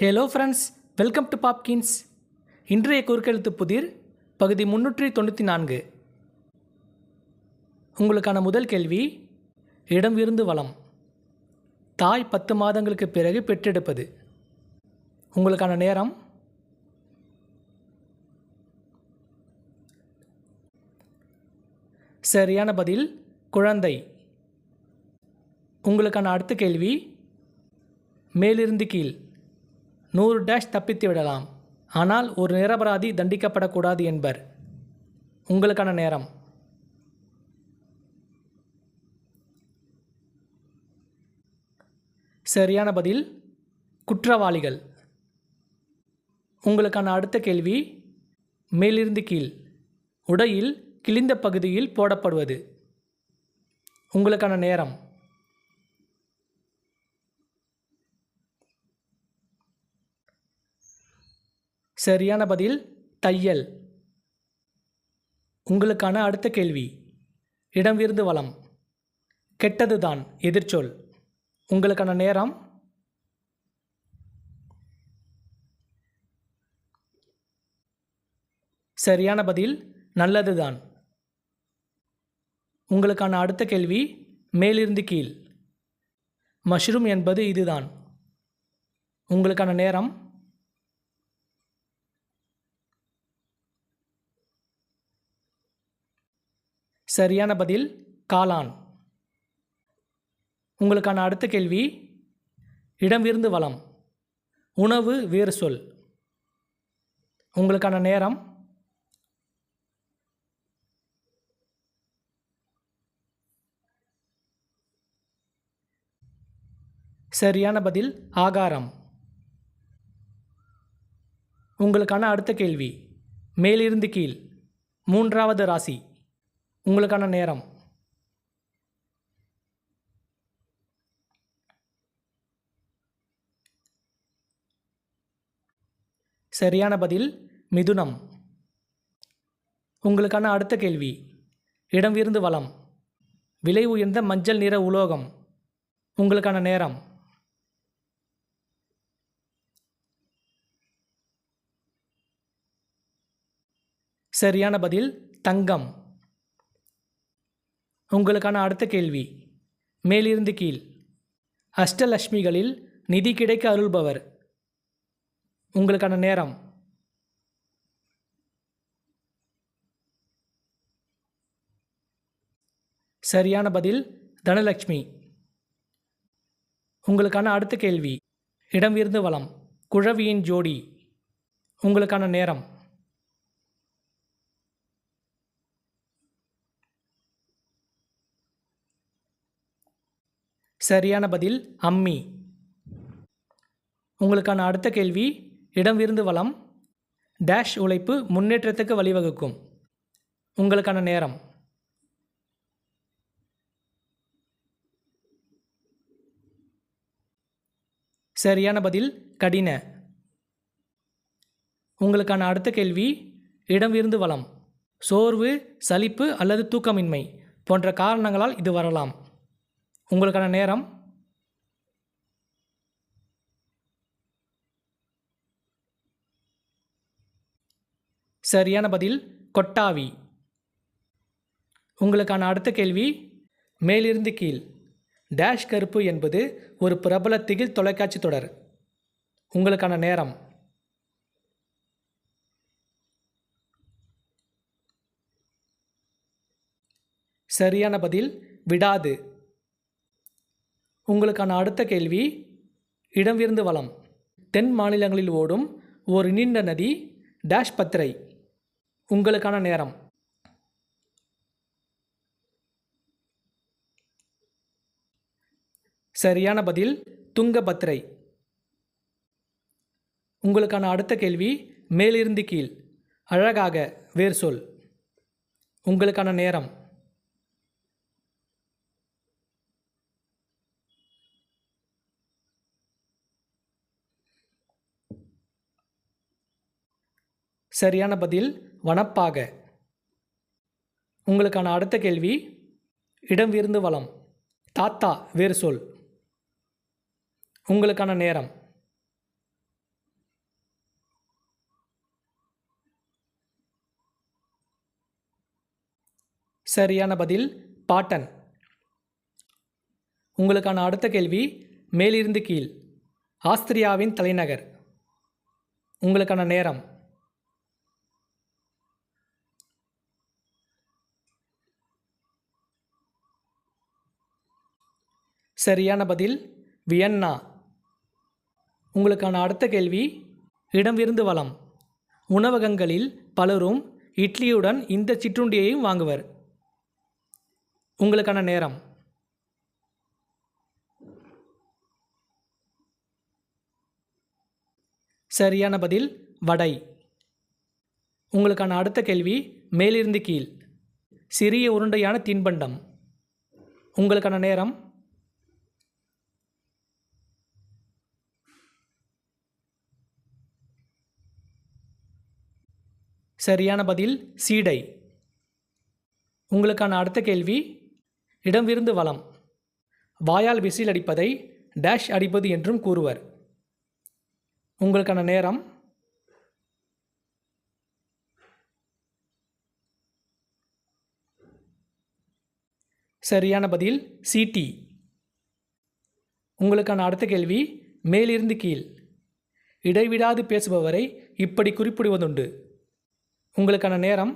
Hello friends welcome to Popkins இன்றைய குறுக்கெழுத்து புதிர் பகுதி முன்னூற்றி தொண்ணூற்றி நான்கு. உங்களுக்கான முதல் கேள்வி இடம் இருந்து வளம். தாய் பத்து மாதங்களுக்கு பிறகு பெற்றெடுப்பது. உங்களுக்கான நேரம்? சரியான பதில் குழந்தை. உங்களுக்கான அடுத்த கேள்வி மேலிருந்து கீழ். நூறு டேஷ் தப்பித்து விடலாம். ஆனால் ஒரு நிரபராதி தண்டிக்கப்படக்கூடாது என்பர். உங்களுக்கான நேரம். சரியான பதில் குற்றவாளிகள். உங்களுக்கான அடுத்த கேள்வி மேலிருந்து கீழ். உடையில் கிழிந்த பகுதியில் போடப்படுவது. உங்களுக்கான நேரம். சரியான பதில் தையல். உங்களுக்கான அடுத்த கேள்வி. இடம் விருந்து வளம். கெட்டதுதான் எதிர்ச்சொல். உங்களுக்கான நேரம்? சரியான பதில் நல்லதுதான். உங்களுக்கான அடுத்த கேள்வி மேலிருந்து கீழ். மஷ்ரூம் என்பது இதுதான். உங்களுக்கான நேரம்? சரியான பதில் காளான். உங்களுக்கான அடுத்த கேள்வி இடம் விருந்து வளம். உணவு வேறு சொல். உங்களுக்கான நேரம் சரியான பதில் ஆகாரம். உங்களுக்கான அடுத்த கேள்வி மேலிருந்து கீழ் மூன்றாவது ராசி. உங்களுக்கான நேரம். சரியான பதில் மிதுனம். உங்களுக்கான அடுத்த கேள்வி இடம் விருந்து வளம். விலை உயர்ந்த மஞ்சள் நிற உலோகம். உங்களுக்கான நேரம். சரியான பதில் தங்கம். உங்களுக்கான அடுத்த கேள்வி. மேலிருந்து கீழ். அஷ்டலட்சுமிகளில் நிதி கிடைக்க அருள்பவர். உங்களுக்கான நேரம். சரியான பதில் தனலட்சுமி உங்களுக்கான அடுத்த கேள்வி. இடம் இருந்து வளம் குழவியின் ஜோடி. உங்களுக்கான நேரம். சரியான பதில் அம்மி. உங்களுக்கான அடுத்த கேள்வி இடம் விருந்து வளம் டேஷ் உழைப்பு முன்னேற்றத்துக்கு வழிவகுக்கும். உங்களுக்கான நேரம். சரியான பதில் கடின. உங்களுக்கான அடுத்த கேள்வி இடம் விருந்து வளம் சோர்வு சலிப்பு அல்லது தூக்கமின்மை போன்ற காரணங்களால் இது வரலாம். உங்களுக்கான நேரம். சரியான பதில் கொட்டாவி. உங்களுக்கான அடுத்த கேள்வி மேலிருந்து கீழ். டேஷ் கருப்பு என்பது ஒரு பிரபல திகில் தொலைக்காட்சி தொடர். உங்களுக்கான நேரம். சரியான பதில் விடாது. உங்களுக்கான அடுத்த கேள்வி இடம்விருந்து வளம். தென் மாநிலங்களில் ஓடும் ஒரு நீண்ட நதி டேஷ் பத்திரை. உங்களுக்கான நேரம். சரியான பதில் துங்கபத்திரை உங்களுக்கான அடுத்த கேள்வி மேலிருந்து கீழ். அழகாக வேர் சொல். உங்களுக்கான நேரம். சரியான பதில் வனப்பாக. உங்களுக்கான அடுத்த கேள்வி இடம் விருந்து வளம். தாத்தா வேறு சொல். உங்களுக்கான நேரம். சரியான பதில் பாட்டன். உங்களுக்கான அடுத்த கேள்வி மேலிருந்து கீழ். ஆஸ்திரியாவின் தலைநகர். உங்களுக்கான நேரம். சரியான பதில் வியன்னா. உங்களுக்கான அடுத்த கேள்வி இடம் விருந்து வளம். உணவகங்களில் பலரும் இட்லியுடன் இந்த சிற்றுண்டியையும் வாங்குவர். உங்களுக்கான நேரம். சரியான பதில் வடை. உங்களுக்கான அடுத்த கேள்வி மேலிருந்து கீழ். சிறிய உருண்டையான தின்பண்டம். உங்களுக்கான நேரம் சரியான பதில் சீடை. உங்களுக்கான அடுத்த கேள்வி இடம் விருந்து வளம். வாயால் விசில் அடிப்பதை டேஷ் அடிப்பது என்றும் கூறுவர். உங்களுக்கான நேரம். சரியான பதில் சிடி உங்களுக்கான அடுத்த கேள்வி மேலிருந்து கீழ். இடைவிடாது பேசுபவரை இப்படி குறிப்பிடுவதுண்டு. உங்களுக்கான நேரம்.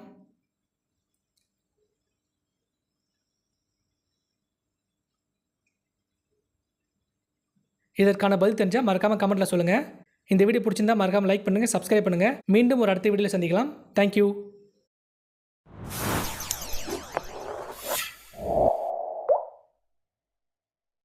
இதற்கான பதில் தெரிஞ்சால் மறக்காமல் கமெண்ட்டில் சொல்லுங்கள் இந்த வீடியோ பிடிச்சிருந்தா மறக்காமல் லைக் பண்ணுங்கள் சப்ஸ்கிரைப் பண்ணுங்கள் மீண்டும் ஒரு அடுத்த வீடியோவில் சந்திக்கலாம். தேங்க்யூ